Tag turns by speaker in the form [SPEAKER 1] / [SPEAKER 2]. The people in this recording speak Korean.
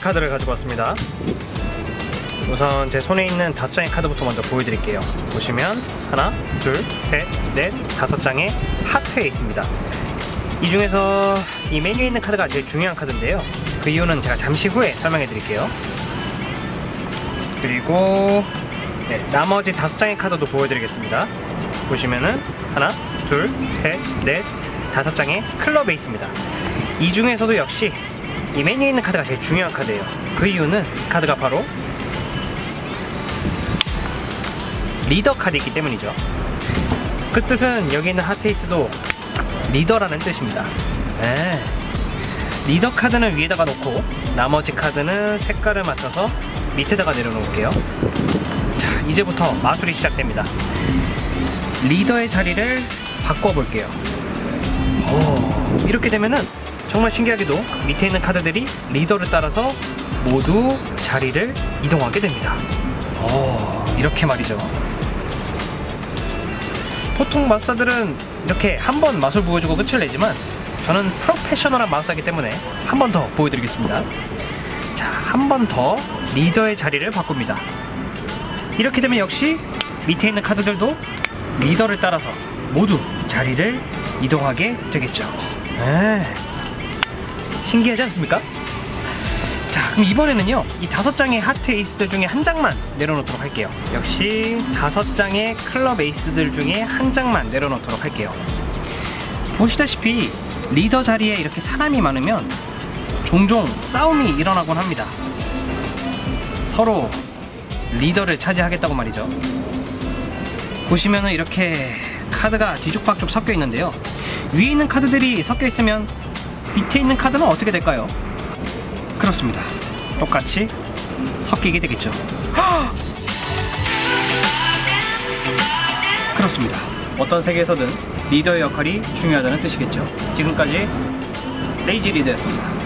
[SPEAKER 1] 카드를 가지고 왔습니다. 우선 제 손에 있는 다섯 장의 카드부터 먼저 보여드릴게요. 보시면 하나, 둘, 셋, 넷, 다섯 장의 하트에 있습니다. 이 중에서 이 메뉴에 있는 카드가 제일 중요한 카드인데요. 그 이유는 제가 잠시 후에 설명해 드릴게요. 그리고 네, 나머지 다섯 장의 카드도 보여드리겠습니다. 보시면은 하나, 둘, 셋, 넷, 다섯 장의 클럽에 있습니다. 이 중에서도 역시 이 메뉴에 있는 카드가 제일 중요한 카드예요. 그 이유는 이 카드가 바로 리더 카드이기 때문이죠. 그 뜻은 여기 있는 하트이스도 리더라는 뜻입니다. 네. 리더 카드는 위에다가 놓고 나머지 카드는 색깔을 맞춰서 밑에다가 내려놓을게요. 자, 이제부터 마술이 시작됩니다. 리더의 자리를 바꿔볼게요. 오, 이렇게 되면은 정말 신기하게도 밑에 있는 카드들이 리더를 따라서 모두 자리를 이동하게 됩니다. 오, 이렇게 말이죠. 보통 마사들은 이렇게 한 번 맛을 보여주고 끝을 내지만 저는 프로페셔널한 마사기 때문에 한 번 더 보여드리겠습니다. 자, 한 번 더 리더의 자리를 바꿉니다. 이렇게 되면 역시 밑에 있는 카드들도 리더를 따라서 모두 자리를 이동하게 되겠죠. 네. 신기하지 않습니까? 자, 그럼 이번에는요, 이 다섯 장의 하트 에이스들 중에 한 장만 내려놓도록 할게요. 역시 다섯 장의 클럽 에이스들 중에 한 장만 내려놓도록 할게요. 보시다시피 리더 자리에 이렇게 사람이 많으면 종종 싸움이 일어나곤 합니다. 서로 리더를 차지하겠다고 말이죠. 보시면은 이렇게 카드가 뒤죽박죽 섞여 있는데요. 위에 있는 카드들이 섞여 있으면 밑에 있는 카드는 어떻게 될까요? 그렇습니다. 똑같이 섞이게 되겠죠. 그렇습니다. 어떤 세계에서든 리더의 역할이 중요하다는 뜻이겠죠. 지금까지 레이지 리더였습니다.